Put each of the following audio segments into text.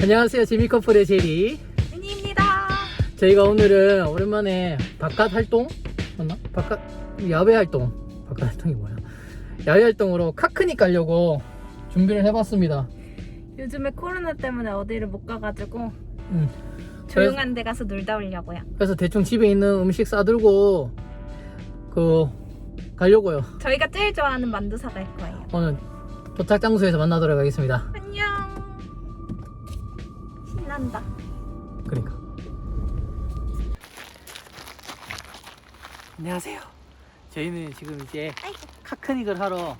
안녕하세요. 재미커플의 제리. 민희입니다. 저희가 오늘은 오랜만에 바깥 활동? 맞나? 바깥, 야외 활동. 바깥 활동이 뭐야? 야외 활동으로 카크닉 가려고 준비를 해봤습니다. 요즘에 코로나 때문에 어디를 못 가가지고 음. 조용한 데 가서 놀다 오려고요. 그래서 대충 집에 있는 음식 싸들고, 그, 가려고요. 저희가 제일 좋아하는 만두 사갈 거예요. 오늘 도착 장소에서 만나도록 하겠습니다. 안녕. 신난다. 그러니까. 안녕하세요. 저희는 지금 이제. 카크닉을 하러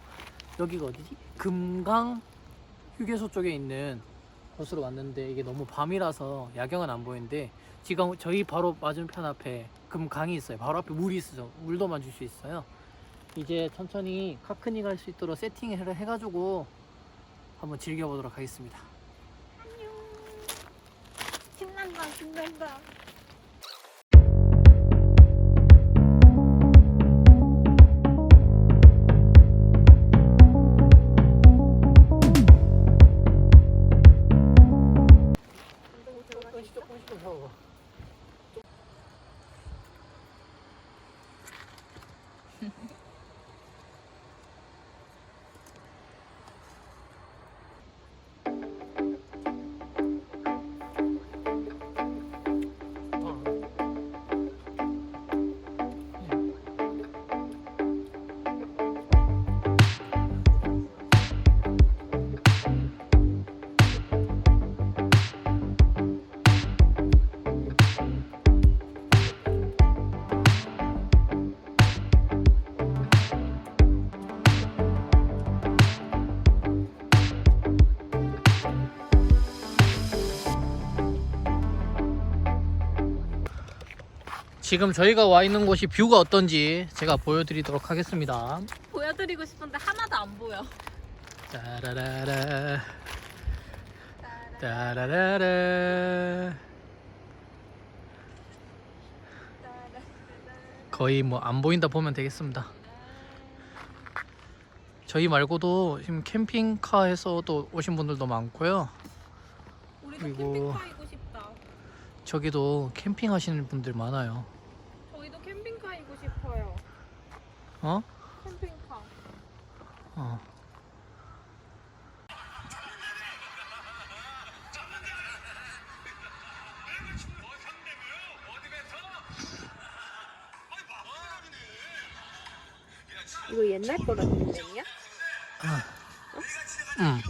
여기가 어디지? 금강 휴게소 쪽에 있는 곳으로 왔는데 이게 너무 밤이라서 야경은 안 보이는데 지금 저희 바로 맞은편 앞에 금강이 있어요. 바로 앞에 물이 있어요. 물도 만질 수 있어요. 이제 천천히 카크닉 할 수 있도록 세팅을 해가지고 한번 즐겨보도록 하겠습니다. 신난다. 신난다. 조금씩 조금씩 좀 지금 저희가 와 있는 곳이 뷰가 어떤지 제가 보여드리도록 하겠습니다. 보여드리고 싶은데 하나도 안 보여. 따라라라 따라라라 거의 뭐 안 보인다 보면 되겠습니다. 저희 말고도 지금 캠핑카에서도 오신 분들도 많고요. 우리도 그리고- 캠핑카 이고 싶다. 저기도 캠핑 하시는 분들 많아요. 캠핑카이고 싶어요. 어? 캠핑카. 어. 이거 옛날 거라는 거냐? 응.